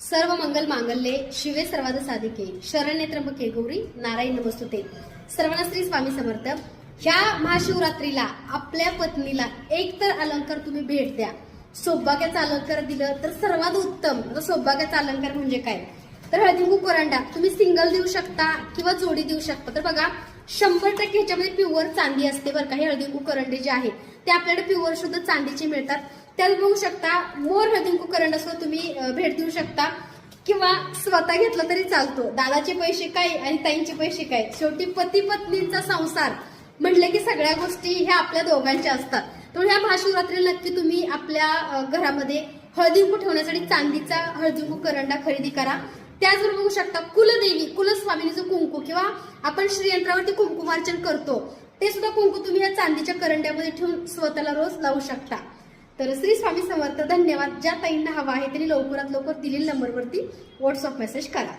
सर्व मंगल मांगल्ये शिवे सर्वाद साधिके शरण्य त्र्यंबके गौरी नारायण नमस्तुते. सर्वांना श्री स्वामी समर्थ ह्या महाशिवरात्रीला आपल्या पत्नीला एक तर अलंकार तुम्ही भेट द्या. सौभाग्याचा अलंकार दिलं तर सर्वात उत्तम. सौभाग्याचा अलंकार म्हणजे काय? तर हळदीकुंकू करंडा तुम्ही सिंगल देऊ शकता किंवा जोडी देऊ शकता. तर बघा शंभर टक्के ह्याच्यामध्ये प्युअर चांदी असते बरं का हे हळदीकुंकू करंडे जे आहेत ते आपल्याकडे प्युअर शुद्ध चांदीचे मिळतात. त्यात बघू शकता मोर हळदीकुंकू करंडा सुद्धा तुम्ही भेट देऊ शकता. किंवा स्वतः घेतला तरी चालतो. दादाचे पैसे काय आणि ताईंचे पैसे काय? शेवटी पती पत्नींचा संसार. म्हटलं की सगळ्या गोष्टी ह्या आपल्या दोघांच्या असतात. तर ह्या महाशिवरात्रीला नक्की तुम्ही आपल्या घरामध्ये हळदीकुंकू ठेवण्यासाठी चांदीचा हळदीकुंकू करंडा खरेदी करा. त्याचबरोबर बघू शकता कुलदेवी कुलस्वामिनीचं कुंकू किंवा आपण श्रीयंत्रावरती कुंकुमार्चन करतो ते सुद्धा कुंकू तुम्ही या चांदीच्या करंड्यामध्ये ठेवून स्वतःला रोज लावू शकता. तर श्री स्वामी समर्थ धन्यवाद. ज्या ताईंना हवा आहे त्यांनी लवकरात लवकर दिलेल्या नंबरवरती व्हॉट्सअप मेसेज करा.